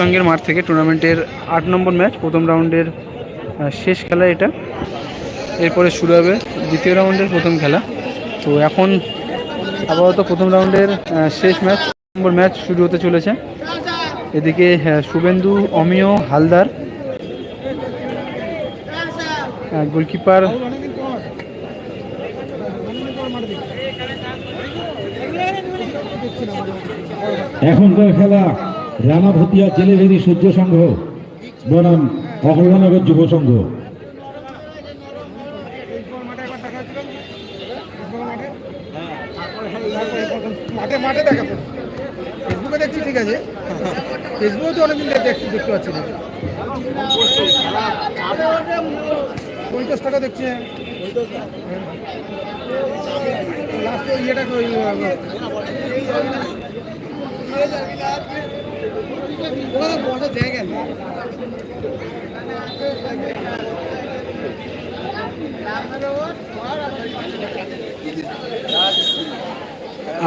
সঙ্গের মাঠ থেকে টুর্নামেন্টের আট নম্বর ম্যাচ, প্রথম রাউন্ডের শেষ খেলা এটা। এরপরে শুরু হবে দ্বিতীয় রাউন্ডের প্রথম খেলা। তো এখন আপাতত প্রথম রাউন্ডের শেষ ম্যাচ নম্বর ম্যাচ শুরু হতে চলেছে। এদিকে শুভেন্দু, অমিয়, হালদার গোলকিপার, এখনকার খেলা। রানা ভতিয়া জেলেভেরি সূর্য সংঘ, বনাম অহল্লানগর যুব সংঘ। মাঠে মাঠে দেখছি, ঠিক আছে? ফেসবুকে তো দেখছি, দেখতে পাচ্ছি পঞ্চাশ টাকা দেখছি লাস্টে ইয়েটা ওই ওখানে বসার জায়গা নেই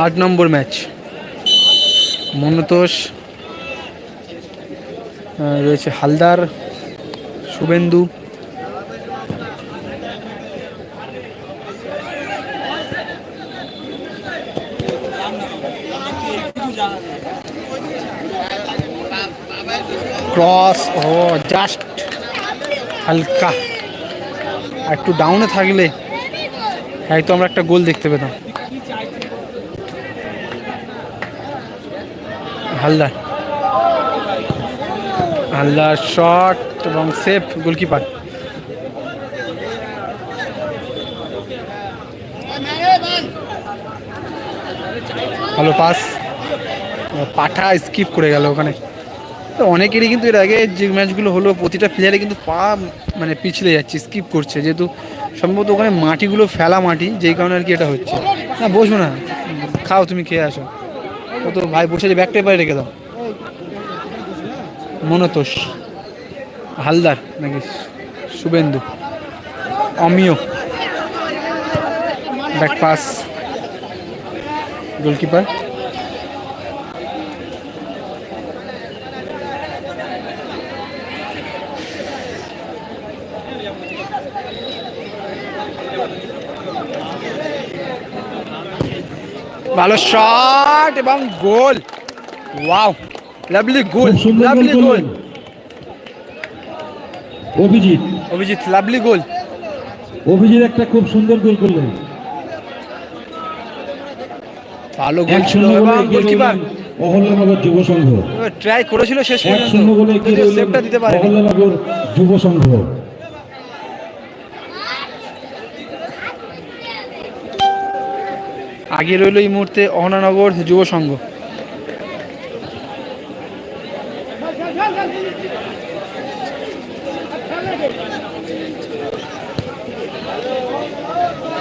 আট নম্বর ম্যাচ। মনতোষ রয়েছে হালদার শুভেন্দু। হালকা। একটু ডাউনে থাকলে হয়তো আমরা একটা গোল দেখতে পেতাম। হালদার। হালদার শট এবং সেফ গোলকিপার ভালো পাস পাঠা স্কিপ করে গেল ওখানে। অনেকেরই কিন্তু এর আগে যে ম্যাচগুলো হলো, প্রতিটা প্লেয়ারে কিন্তু পা মানে পিছলে যাচ্ছে স্কিপ করছে। যেহেতু সম্ভবত ওখানে মাটিগুলো ফেলা মাটি, যেই কারণে আর কি এটা হচ্ছে। না, বসো না। খাও, তুমি খেয়ে আসো। ও তো ভাই বসে যে ব্যাগটা পায়ে রেখে দাও। মনতোষ। হালদার নাকি? Subhendu. Amiya. Back pass goalkeeper ভালো শট এবং goal. Wow lovely goal lovely goal Abhijit. Abhijit lovely goal Abhijit একটা খুব সুন্দর গোল করলেন। ভালো গোল ছিল এবং গোলকিপার রইলেন যুব সংঘ। ট্রাই করেছিল শেষ পর্যন্ত। সেভটা দিতে পারে অহল্লানগর যুব সংঘ। আগে রইল এই মুহূর্তে অহনানগর যুব সংঘ।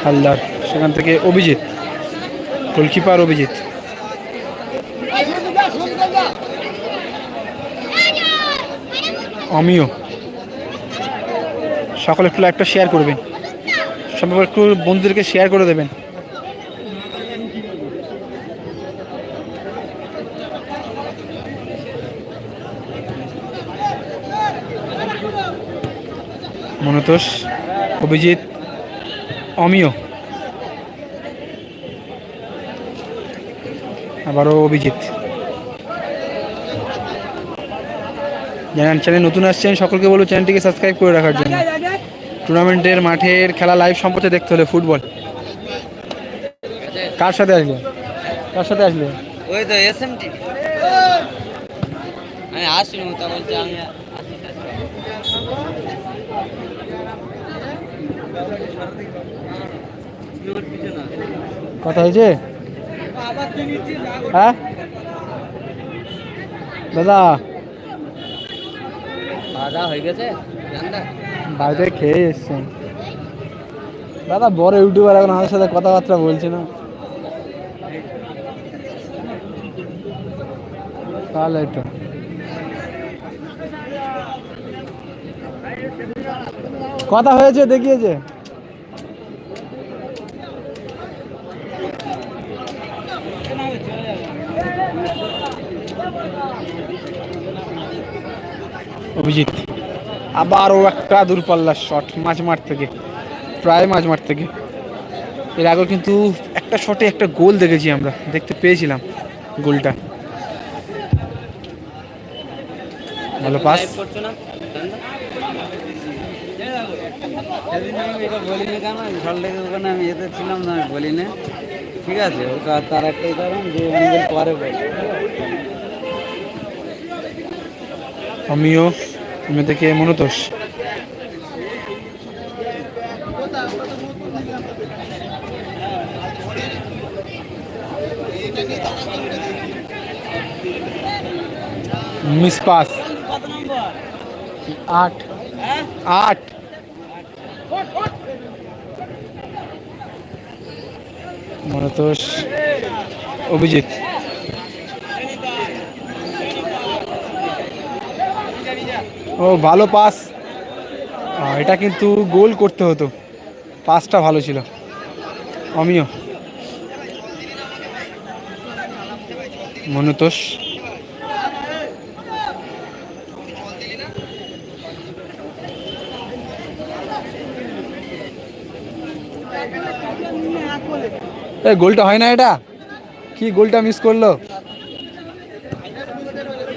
হালদার, সেখান থেকে অভিজিৎ, গোলকিপার অভিজিৎ। আমিও সকলে একটু একটা শেয়ার করবেন। সম্ভব একটু বন্ধুদেরকে শেয়ার করে দেবেন। মনতোষ, অভিজিৎ, অমিয়। আবারও অভিজিৎ। জানান, চ্যানেল নতুন আসছেন, সকলকে বলব চ্যানেলটিকে সাবস্ক্রাইব করে রাখার জন্য। টুর্নামেন্টের মাঠের খেলা লাইভ সম্পর্কে দেখতে হলে ফুটবল। কার সাথে আসবে? কার সাথে আসবে? ওই তো এসএমটি আমি আসিনি তা বলছি আমি কথা হয়েছে? হ্যাঁ? দাদা। দাওয়া হয়ে গেছে? বাড়িতে খেয়ে এসছেন দাদা বড় ইউটিউবার এখন আমাদের সাথে কথাবার্তা বলছে না। তাহলে তো। কথা হয়েছে দেখিয়েছে। অভিজিৎ। আবারও একটা দূরপাল্লার শট মাঝ মাঠ থেকে, প্রায় মাঝ মাঠ থেকে। এর আগেও কিন্তু একটা শটে একটা গোল দেখেছি আমরা, দেখতে পেয়েছিলাম গোলটা। ভালো পাস সেদিন আমি কেন সল্টেকের ওখানে আমি এতে ছিলাম না আমি বলিনি ঠিক আছে তার একটাই কারণ যে আমাদের পরে আমিও আমি থেকে মনোতোষ? Miss pass. আট। আট। মনোতোষ অভিজিৎ। ও, ভালো পাস এটা কিন্তু গোল করতে হতো। পাসটা ভালো ছিল। আমিও মনুতোষ। গোলটা হয় না এটা? কি গোলটা মিস করল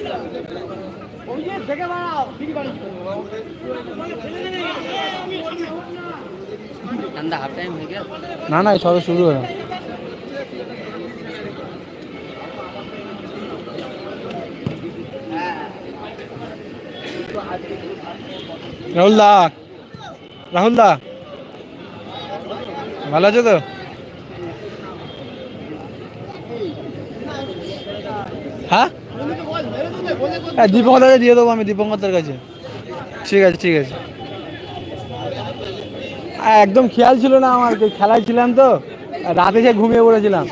ঠান্ডা হাফ টাইম হয়ে গেল না না সবে শুরু হলো রাহুল দা রাহুল দা ভালো আছো তো হ্যাঁ হ্যাঁ দীপঙ্করকে দিয়ে দেবো আমি দীপঙ্কর কাছে। ঠিক আছে ঠিক আছে। আ, একদম খেয়াল ছিল না আমার খেলায় ছিলাম তো রাতে সে ঘুমিয়ে পড়েছিলাম।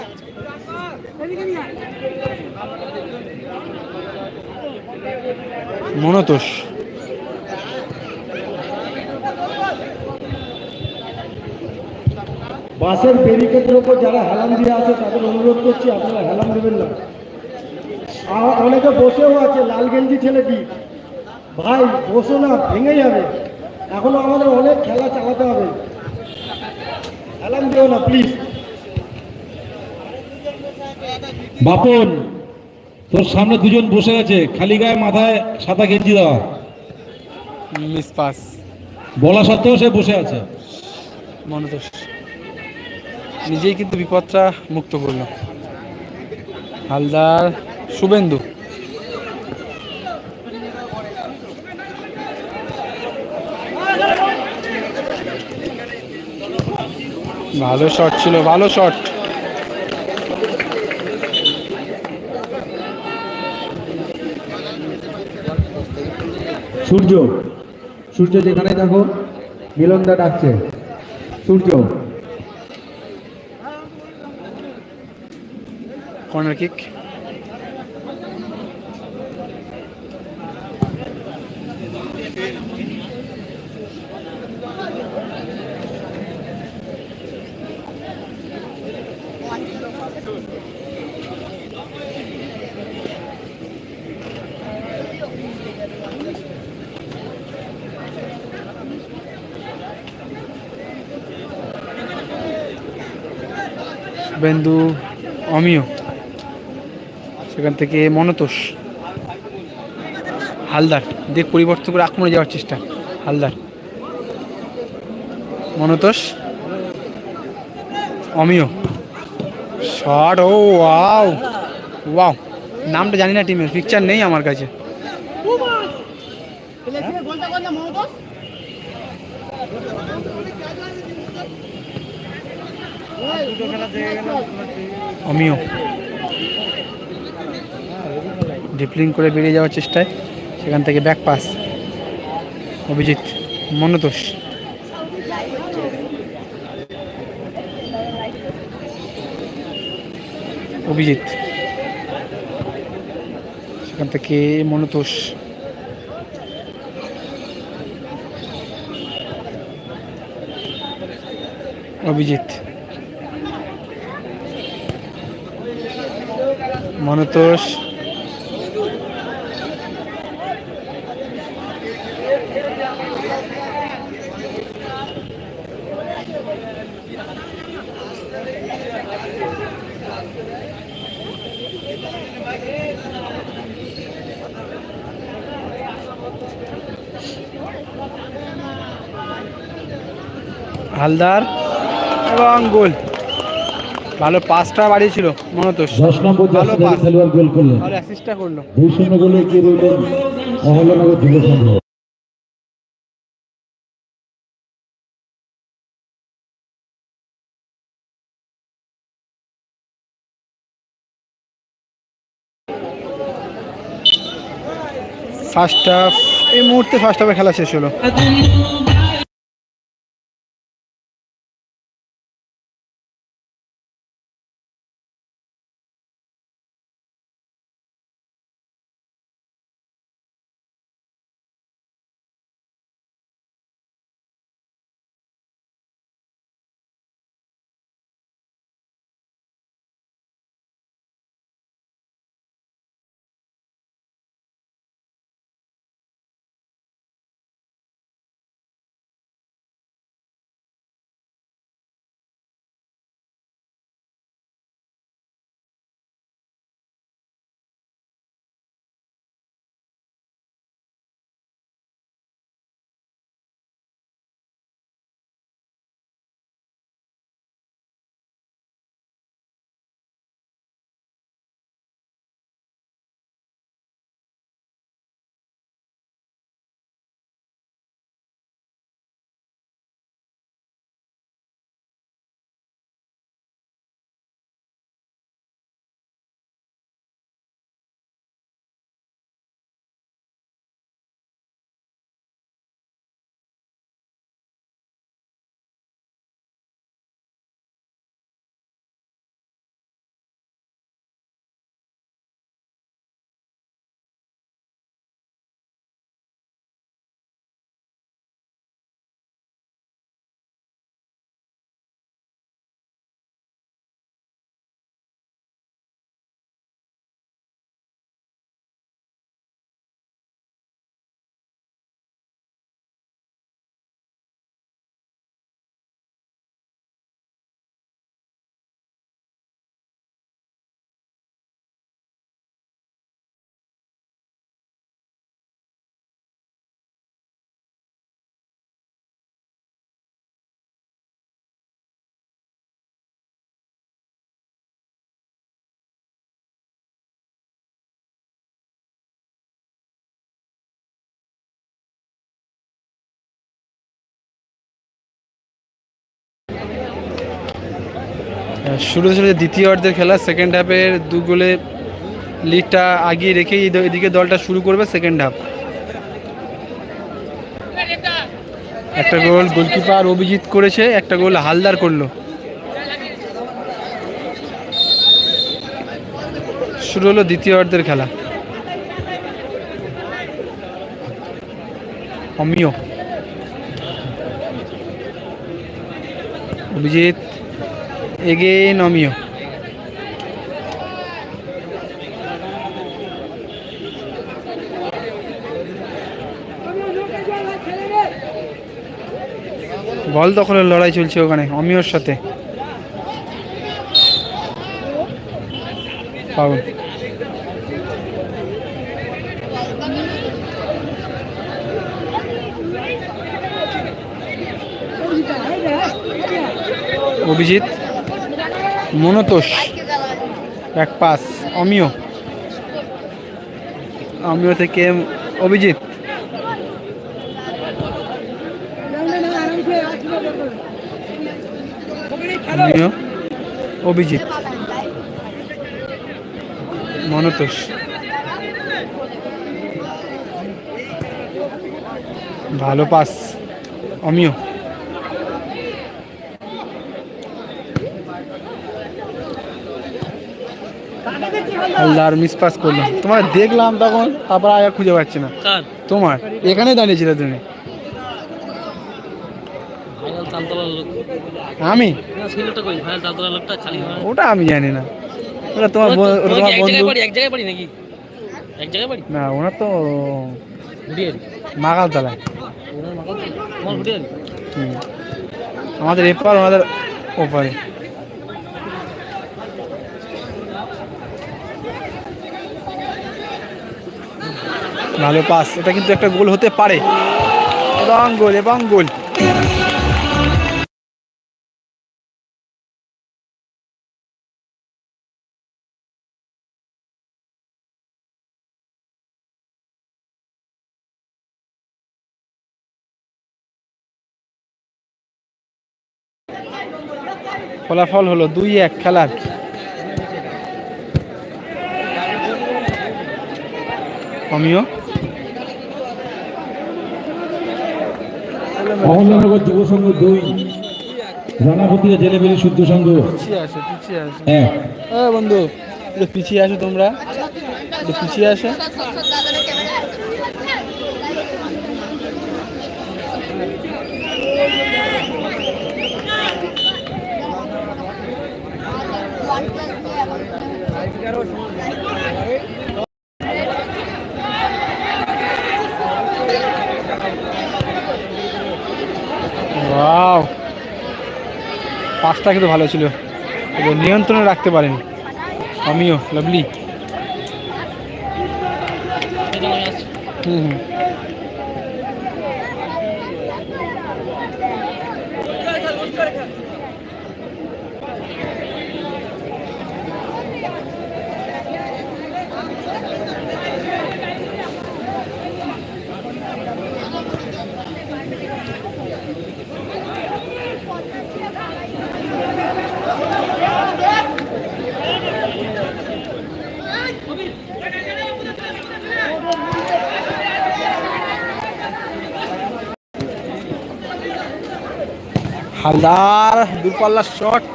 মনতোষ। বাসের ব্যারিকেডের ওপর যারা হেলান দিয়ে আছে তাদের অনুরোধ করছি আপনারা হেলান দেবেন না। অনেকে বসেও আছে লাল গেঞ্জি ছেলেটি ভাই বসো না ভেঙে যাবে। এখনও আমাদের অনেক খেলা চালাতে হবে। দিও না প্লিজ বাপন তোর সামনে দুজন বসে আছে খালি গায়ে মাথায় সাদা গেঞ্জি দেওয়া। মিস পাস বলা সত্ত্বেও সে বসে আছে। নিজেই কিন্তু বিপদটা মুক্ত করল। হালদার শুভেন্দু। ভালো শট ছিল ভালো শট সূর্য সূর্য যেখানে দেখো মিলনদা ডাকছে। সূর্য। কর্নার কিক বেন্দু অমিয়। সেখান থেকে মনতোষ। হালদার, দিক পরিবর্তন করে আক্রমণে যাওয়ার চেষ্টা, হালদার। মনতোষ। অমিয়। শট, ও, ওয়াও। ওয়াও। নামটা জানি না টিমের পিকচার নেই আমার কাছে। অমিয় ডিপলিং করে বেরিয়ে যাওয়ার চেষ্টায়। সেখান থেকে ব্যাক পাস অভিজিৎ, মনতোষ। অভিজিৎ। সেখান থেকে মনতোষ। অভিজিৎ। মনতোষ। হালদার এবং গোল। ভালো পাসটা বাড়িয়েছিল মনতোষ। দশ নম্বর ভালো পাস খেলোয়াড় গোল করলেন। ভালো অ্যাসিস্টটা করল। দুই শূন্য গোলে এগিয়ে রইলেন অহল্লানগর যুব সংঘ। ফার্স্ট হাফ এই মুহূর্তে ফার্স্ট হাফে খেলা শেষ হলো। শুরু ছিল দ্বিতীয় অর্ধের খেলা সেকেন্ড হাফের দু গোলে লিডটা আগিয়ে রেখেই এদ- এদিকে দলটা শুরু করবে সেকেন্ড হাফ একটা গোল গোলকিপার অভিজিৎ করেছে, একটা গোল হালদার করল। শুরু হলো দ্বিতীয় অর্ধের খেলা। অমিয়। অভিজিৎ এগেন অমিয় বল দখলের লড়াই চলছে ওখানে অমিয়র সাথে। অভিজিৎ। মনতোষ। এক পাস অমিয়। অমিয় থেকে অভিজিৎ। অভিজিৎ। মনতোষ। ভালো pass. Amiya. Haldar miss pass করল। তোমার দেখলাম তখন তারপর আয়া খুঁজে পাচ্ছি না। তোমার। এখানে দাঁড়িয়েছিলে তুমি। আমি? ওটা আমি জানি না। ওটা তোমার ওটা তোমার এক বন্ধু। এক জায়গায় বাড়ি নাকি? এক জায়গায় বাড়ি? না ওনার তো হুডিয়ারি হুম। আমাদের এপার ওনাদের ওপারে। ভালো পাস। এটা কিন্তু একটা গোল হতে পারে। এবং গোল এবং গোল ফলাফল হলো দুই এক খেলার। কমিও অহল্যানগর যুব সংঘ দুই রানাভতিয়া জেলেবেরি সূর্য সংঘ পিছিয়ে আসো পিছিয়ে আসো। এক। ও বন্ধু একটু পিছিয়ে আসো তোমরা। একটু পিছিয়ে আসো। ওয়াও পাসটা কিন্তু ভালো ছিল। নিয়ন্ত্রণে রাখতে পারেন। আমিও লাভলি হুম হুম। হালদার দূরপাল্লার শট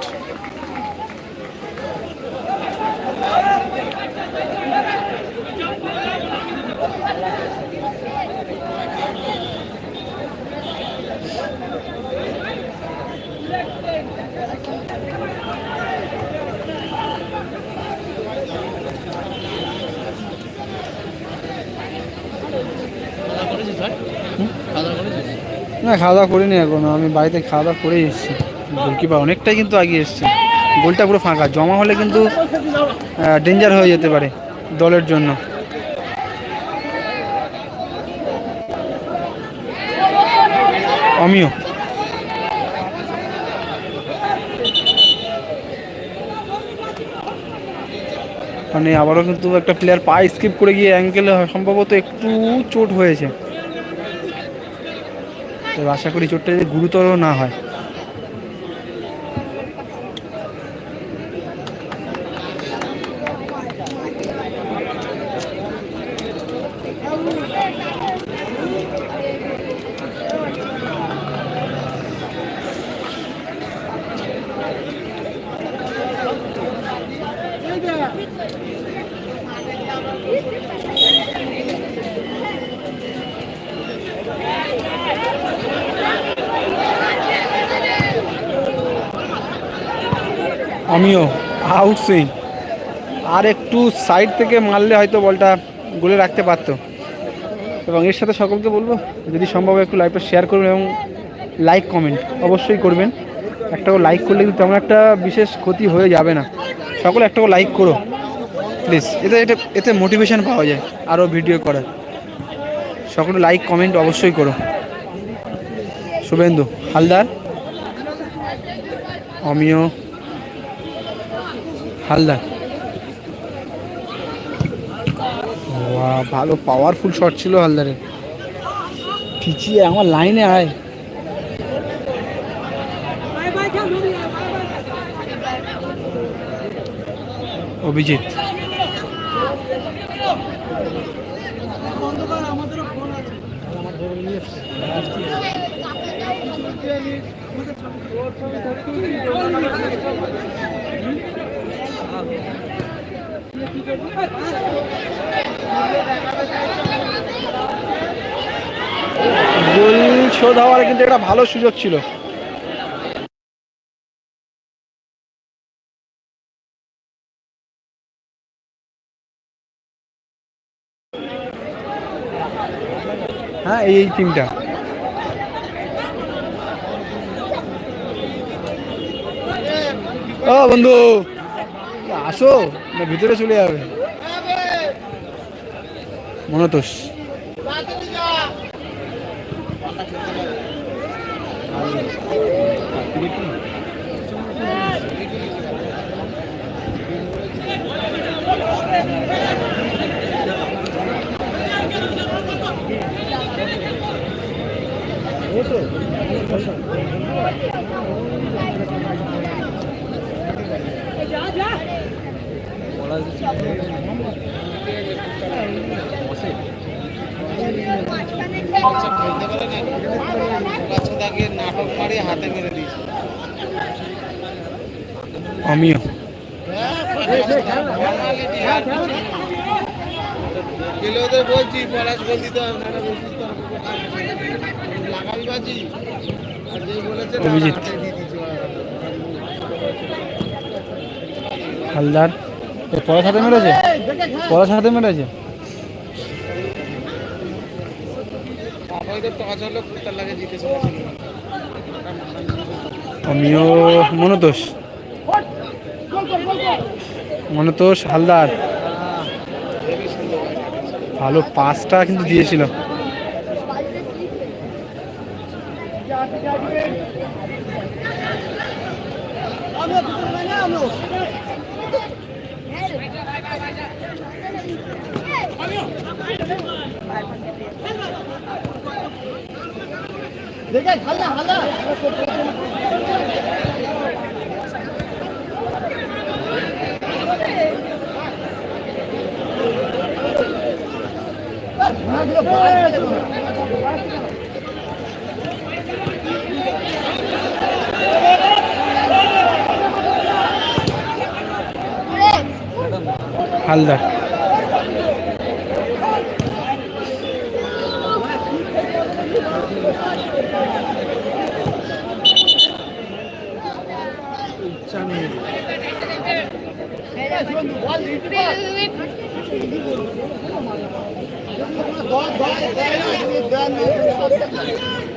খাওয়া না খাওয়া দাওয়া করিনি এখনও। আমি বাড়িতে খাওয়া দাওয়া করেই এসেছি। গোলকিপার অনেকটাই কিন্তু আগিয়ে এসছে। গোলটা পুরো ফাঁকা। জমা হলে কিন্তু ডেঞ্জার হয়ে যেতে পারে দলের জন্য। অমিয়। মানে আবারও কিন্তু একটা প্লেয়ার পা স্কিপ করে গিয়ে অ্যাঙ্কেলে সম্ভবত একটু চোট হয়েছে। তো আশা করি চোটটা যদি গুরুতর না হয়। আমিও আউট সুইং আর একটু সাইড থেকে মারলে হয়তো বলটা গোলে রাখতে পারতো। এবং এর সাথে সকলকে বলব, যদি সম্ভব একটু লাইভটা শেয়ার করবেন এবং লাইক কমেন্ট অবশ্যই করবেন। একটা করে লাইক করলে কিন্তু তেমন একটা বিশেষ ক্ষতি হয়ে যাবে না। সকলে একটা করে লাইক করো। প্লিজ এতে এটা এতে মোটিভেশান পাওয়া যায় আরও ভিডিও করার। সকলে লাইক কমেন্ট অবশ্যই করো। শুভেন্দু হালদার, অমিয় হালদার ভালো পাওয়ারফুল শট ছিল হালদারে পিছিয়ে আমার লাইনে আয়। অভিজিৎ। গোল শোধ হওয়ার কিন্তু একটা ভালো সুযোগ ছিল। হ্যাঁ এই টিমটা ও বন্ধু আসো না ভিতরে চলে যাবে মনতোষ Yeah. আমিও। বলছি পলাশ হালদার। পলাশ হাতে মেরেছে পলাশ হাতে মেরেছে আমিও মনতোষ। মনতোষ হালদার। ভালো পাঁচটা কিন্তু দিয়েছিল। হালদার। ভাই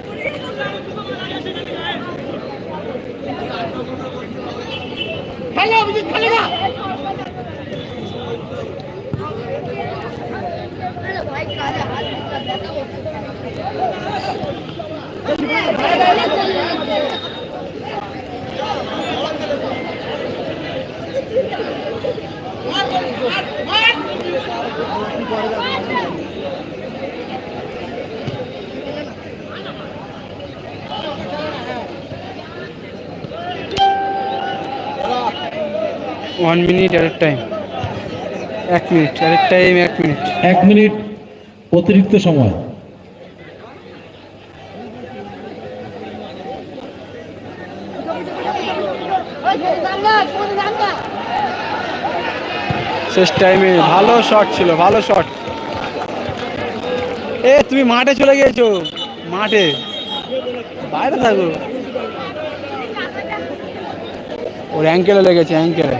ওয়ান মিনিট অ্যাট টাইম এক মিনিট অ্যাট টাইম এক মিনিট এক মিনিট অতিরিক্ত সময়। শেষ টাইমে ভালো শট ছিল ভালো শট এ তুমি মাঠে চলে গিয়েছো? মাঠে? বাইরে থাকো। ওর অ্যাঙ্কেলে লেগেছে অ্যাঙ্কেলে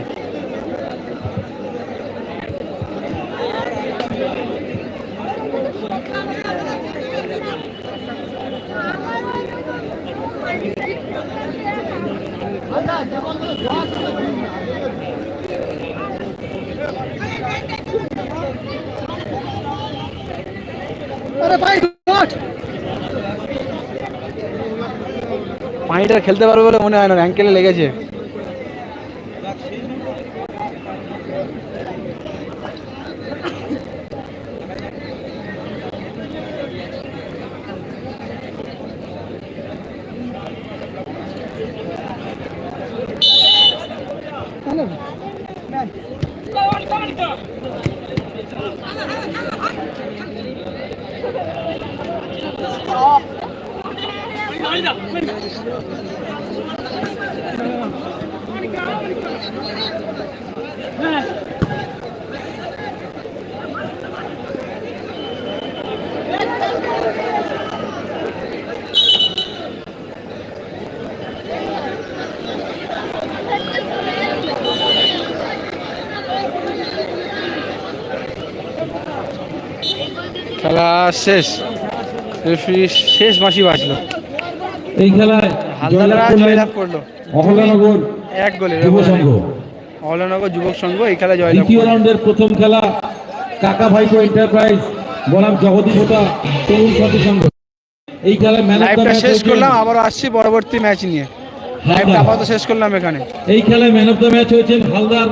পানিটা খেলতে পারবে বলে মনে হয় না অ্যাঙ্কেলে লেগেছে। খেলা শেষ। শেষ বাঁশি বাজলো এই খেলায় হালদাররা জয়লাভ করল। অহল্যানগর এক গোলে যুব সংঘ। অহলানগর যুবক সংঘ এই খেলা জয়লাভ দ্বিতীয় রাউন্ডের প্রথম খেলা কাকা ভাইকো এন্টারপ্রাইজ বনাম জগদীপতা তরুণ সাথী সংঘ। এই খেলায় ম্যান অফ দ্য লাইভটা ম্যাচ শেষ করলাম আবার আসছি পরবর্তী ম্যাচ নিয়ে। লাইভটা আপাতত শেষ করলাম এখানে। এই খেলায় ম্যান অফ দ্য ম্যাচ হয়েছেন হালদার